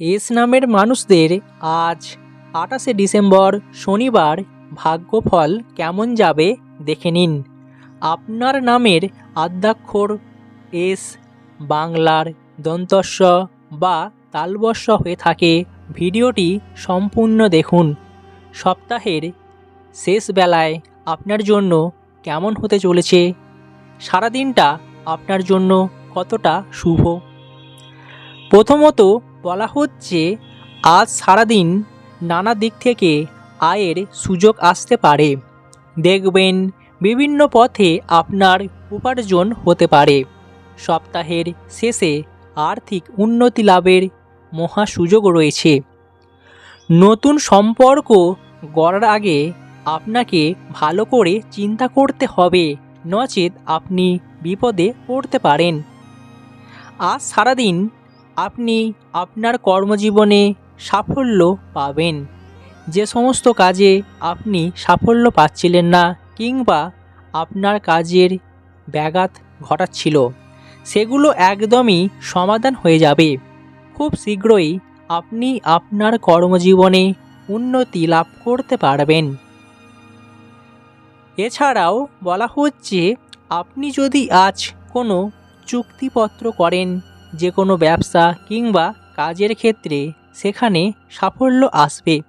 S নামের মানুষদের আজ আঠাশে ডিসেম্বর শনিবার ভাগ্যফল কেমন যাবে দেখে নিন। আপনার নামের আদ্যাক্ষর এস বাংলার দন্তস্ব বা তালবস্য হয়ে থাকে ভিডিওটি সম্পূর্ণ দেখুন। সপ্তাহের শেষ বেলায় আপনার জন্য কেমন হতে চলেছে? সারাদিনটা আপনার জন্য কতটা শুভ? প্রথমত বলা হচ্ছে, আজ সারাদিন নানা দিক থেকে আয়ের সুযোগ আসতে পারে। দেখবেন বিভিন্ন পথে আপনার উপার্জন হতে পারে। সপ্তাহের শেষে আর্থিক উন্নতি লাভের মহা সুযোগ রয়েছে। নতুন সম্পর্ক গড়ার আগে আপনাকে ভালো করে চিন্তা করতে হবে, নচেত আপনি বিপদে পড়তে পারেন। আজ সারাদিন আপনি আপনার কর্মজীবনে সাফল্য পাবেন। যে সমস্ত কাজে আপনি সাফল্য পাচ্ছিলেন না কিংবা আপনার কাজের ব্যাঘাত ঘটাচ্ছিল, সেগুলো একদমই সমাধান হয়ে যাবে। খুব শীঘ্রই আপনি আপনার কর্মজীবনে উন্নতি লাভ করতে পারবেন। এছাড়াও বলা হচ্ছে, আপনি যদি আজ কোনো চুক্তিপত্র করেন যে কোনো ব্যবসা কিংবা কাজের ক্ষেত্রে সেখানে সাফল্য আসবে।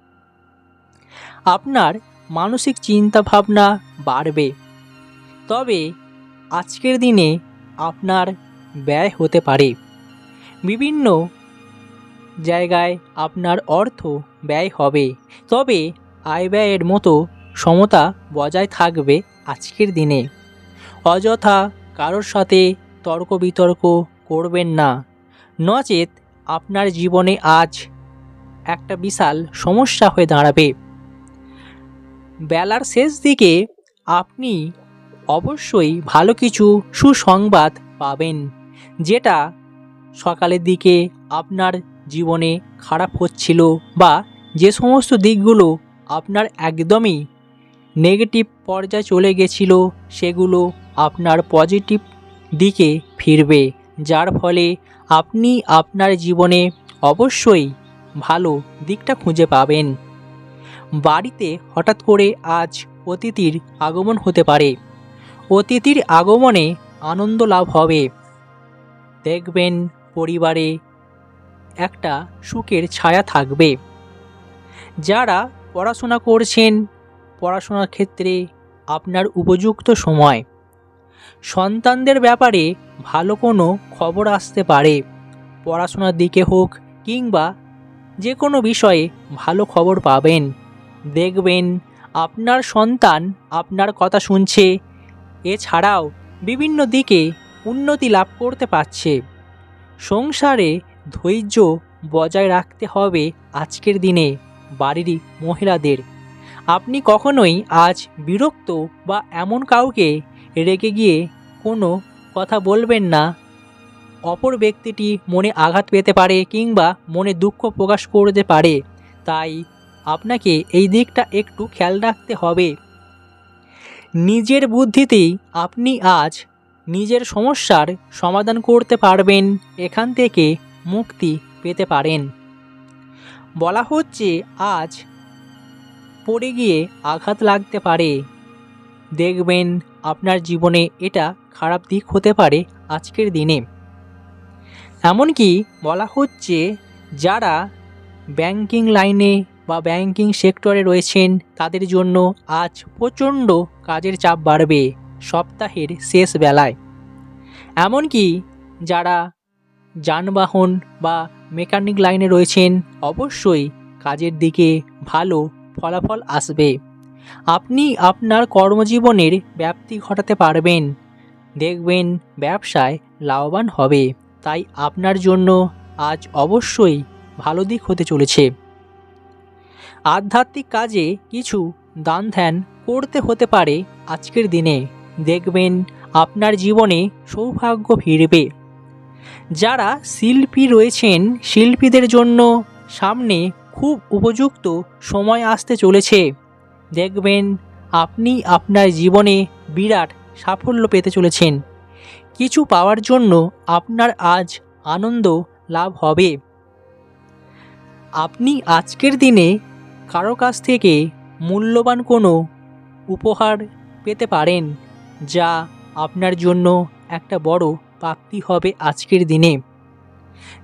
আপনার মানসিক চিন্তাভাবনা বাড়বে। তবে আজকের দিনে আপনার ব্যয় হতে পারে। বিভিন্ন জায়গায় আপনার অর্থ ব্যয় হবে। তবে আয় ব্যয়ের মতো সমতা বজায় থাকবে আজকের দিনে। অযথা কারোর সাথে তর্ক বিতর্ক করবেন না। নচেত আপনার জীবনে আজ একটা বিশাল সমস্যা হয়ে দাঁড়াবে। বেলার শেষ দিকে আপনি অবশ্যই ভালো কিছু সুসংবাদ পাবেন, যেটা সকালের দিকে আপনার জীবনে খারাপ হচ্ছিল বা যে সমস্ত দিকগুলো আপনার একদমই নেগেটিভ পর্যায়ে চলে গেছিল, সেগুলো আপনার পজিটিভ দিকে ফিরবে। যার ফলে আপনি আপনার জীবনে অবশ্যই ভালো দিকটা খুঁজে পাবেন। বাড়িতে হঠাৎ করে আজ অতিথির আগমন হতে পারে। অতিথির আগমনে আনন্দ লাভ হবে। দেখবেন পরিবারে একটা সুখের ছায়া থাকবে। যারা পড়াশোনা করছেন, পড়াশোনার ক্ষেত্রে আপনার উপযুক্ত সময়। সন্তানদের ব্যাপারে ভালো কোনো খবর আসতে পারে। পড়াশোনার দিকে হোক কিংবা যে কোনো বিষয়ে ভালো খবর পাবেন। দেখবেন আপনার সন্তান আপনার কথা শুনছে। এছাড়াও বিভিন্ন দিকে উন্নতি লাভ করতে পারছে। সংসারে ধৈর্য বজায় রাখতে হবে আজকের দিনে বাড়ির মহিলাদের। আপনি কখনোই আজ বিরক্ত বা এমন কাউকে রেগে গিয়ে কোনো কথা বলবেন না। অপর ব্যক্তিটি মনে আঘাত পেতে পারে কিংবা মনে দুঃখ প্রকাশ করতে পারে। তাই আপনাকে এই দিকটা একটু খেয়াল রাখতে হবে। নিজের বুদ্ধিতেই আপনি আজ নিজের সমস্যার সমাধান করতে পারবেন, এখান থেকে মুক্তি পেতে পারেন। বলা হচ্ছে আজ পড়ে গিয়ে আঘাত লাগতে পারে। দেখবেন আপনার জীবনে এটা খারাপ দিক হতে পারে আজকের দিনে। এমনকি বলা হচ্ছে যারা ব্যাংকিং লাইনে বা ব্যাংকিং সেক্টরে রয়েছেন, তাদের জন্য আজ প্রচণ্ড কাজের চাপ বাড়বে সপ্তাহের শেষ বেলায়। এমনকি যারা যানবাহন বা মেকানিক লাইনে রয়েছেন, অবশ্যই কাজের দিকে ভালো ফলাফল আসবে। আপনি আপনার কর্মজীবনের ব্যাপ্তি ঘটাতে পারবেন। দেখবেন ব্যবসায় লাভবান হবে। তাই আপনার জন্য আজ অবশ্যই ভালো দিক হতে চলেছে। আধ্যাত্মিক কাজে কিছু দান ধ্যান করতে হতে পারে আজকের দিনে। দেখবেন আপনার জীবনে সৌভাগ্য ফিরবে। যারা শিল্পী রয়েছেন, শিল্পীদের জন্য সামনে খুব উপযুক্ত সময় আসতে চলেছে। দেখবেন আপনি আপনার জীবনে বিরাট সাফল্য পেতে চলেছেন। কিছু পাওয়ার জন্য আপনার আজ আনন্দ লাভ হবে। আপনি আজকের দিনে কারও কাছ থেকে মূল্যবান কোনো উপহার পেতে পারেন, যা আপনার জন্য একটা বড় প্রাপ্তি হবে আজকের দিনে।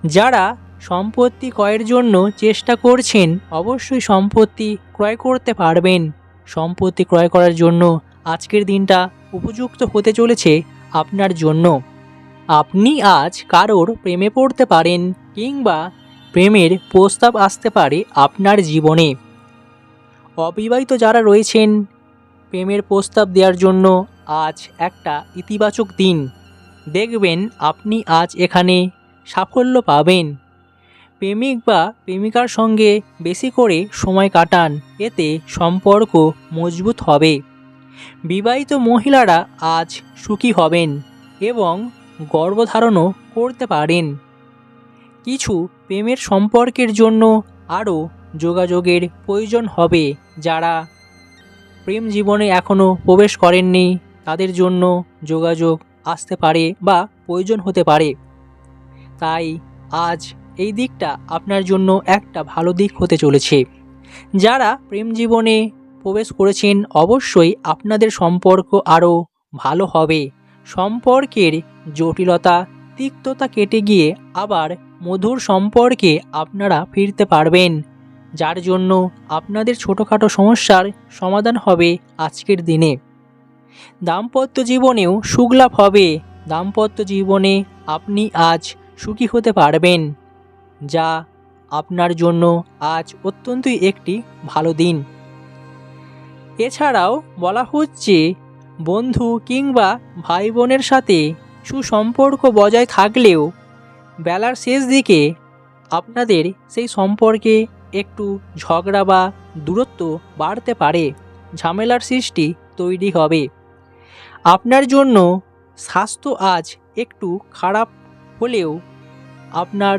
যারা সম্পত্তি ক্রয়ের জন্য চেষ্টা করছেন, অবশ্যই সম্পত্তি ক্রয় করতে পারবেন। সম্পত্তি ক্রয় করার জন্য আজকের দিনটা উপযুক্ত হতে চলেছে আপনার জন্য। আপনি আজ কারোর প্রেমে পড়তে পারেন কিংবা প্রেমের প্রস্তাব আসতে পারে আপনার জীবনে। অবিবাহিত যারা রয়েছেন, প্রেমের প্রস্তাব দেওয়ার জন্য আজ একটা ইতিবাচক দিন। দেখবেন আপনি আজ এখানে সাফল্য পাবেন। প্রেমিক বা প্রেমিকার সঙ্গে বেশি করে সময় কাটান। এতে সম্পর্ক মজবুত হবে। বিবাহিত মহিলারা আজ সুখী হবেন এবং গর্ভধারণও করতে পারেন। কিছু প্রেমের সম্পর্কের জন্য আরও যোগাযোগের প্রয়োজন হবে। যারা প্রেম জীবনে এখনও প্রবেশ করেননি, তাদের জন্য যোগাযোগ আসতে পারে বা প্রয়োজন হতে পারে। তাই আজ এই দিকটা আপনার জন্য একটা ভালো দিক হতে চলেছে। যারা প্রেম জীবনে প্রবেশ করেছেন, অবশ্যই আপনাদের সম্পর্ক আরও ভালো হবে। সম্পর্কের জটিলতা, তিক্ততা কেটে গিয়ে আবার মধুর সম্পর্কে আপনারা ফিরতে পারবেন, যার জন্য আপনাদের ছোটোখাটো সমস্যার সমাধান হবে আজকের দিনে। দাম্পত্য জীবনেও সুখলাভ হবে। দাম্পত্য জীবনে আপনি আজ সুখী হতে পারবেন। যা আপনার জন্য আজ অত্যন্তই একটি ভালো দিন। এছাড়াও বলা হচ্ছে, বন্ধু কিংবা ভাই বোনের সাথে সুসম্পর্ক বজায় থাকলেও বেলার শেষ দিকে আপনাদের সেই সম্পর্কে একটু ঝগড়া বা দূরত্ব বাড়তে পারে, ঝামেলার সৃষ্টি তৈরি হবে। আপনার জন্য স্বাস্থ্য আজ একটু খারাপ হলেও আপনার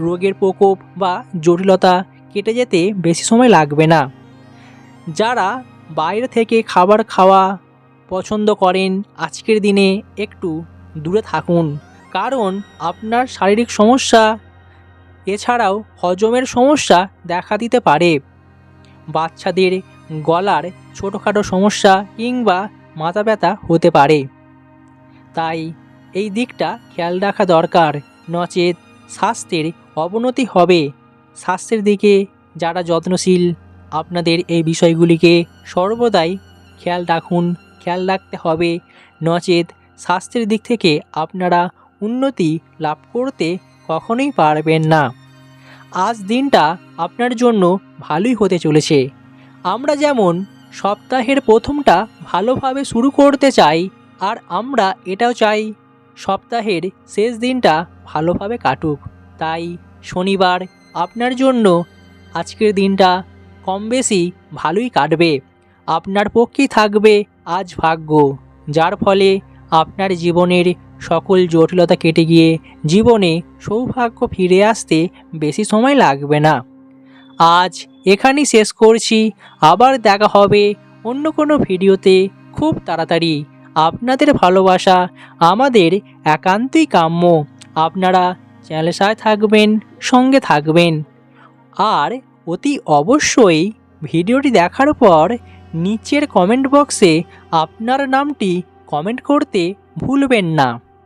রোগের প্রকোপ বা জটিলতা কেটে যেতে বেশি সময় লাগবে না। যারা বাইরে থেকে খাবার খাওয়া পছন্দ করেন, আজকের দিনে একটু দূরে থাকুন। কারণ আপনার শারীরিক সমস্যা, এছাড়াও হজমের সমস্যা দেখা দিতে পারে। বাচ্চাদের গলার ছোটোখাটো সমস্যা কিংবা মাথা ব্যথা হতে পারে। তাই এই দিকটা খেয়াল রাখা দরকার। নচেত স্বাস্থ্যের অবনতি হবে। স্বাস্থ্যের দিকে যারা যত্নশীল, আপনাদের এই বিষয়গুলিকে সর্বদাই খেয়াল রাখুন, খেয়াল রাখতে হবে। নচেত স্বাস্থ্যের দিক থেকে আপনারা উন্নতি লাভ করতে কখনোই পারবেন না। আজ দিনটা আপনার জন্য ভালোই হতে চলেছে। আমরা যেমন সপ্তাহের প্রথমটা ভালোভাবে শুরু করতে চাই, আর আমরা এটাও চাই সপ্তাহের শেষ দিনটা ভালোভাবে কাটুক। তাই শনিবার আপনার জন্য আজকের দিনটা কম বেশি ভালোই কাটবে। আপনার পক্ষেই থাকবে আজ ভাগ্য, যার ফলে আপনার জীবনের সকল জটিলতা কেটে গিয়ে জীবনে সৌভাগ্য ফিরে আসতে বেশি সময় লাগবে না। আজ এখানেই শেষ করছি, আবার দেখা হবে অন্য কোনো ভিডিওতে। খুব তাড়াতাড়ি, আপনাদের ভালোবাসা আমাদের একান্তই কাম্য। আপনারা চ্যানেলের সাথে থাকবেন, সঙ্গে থাকবেন। আর অতি অবশ্যই ভিডিওটি দেখার পর নিচের কমেন্ট বক্সে আপনার নামটি কমেন্ট করতে ভুলবেন না।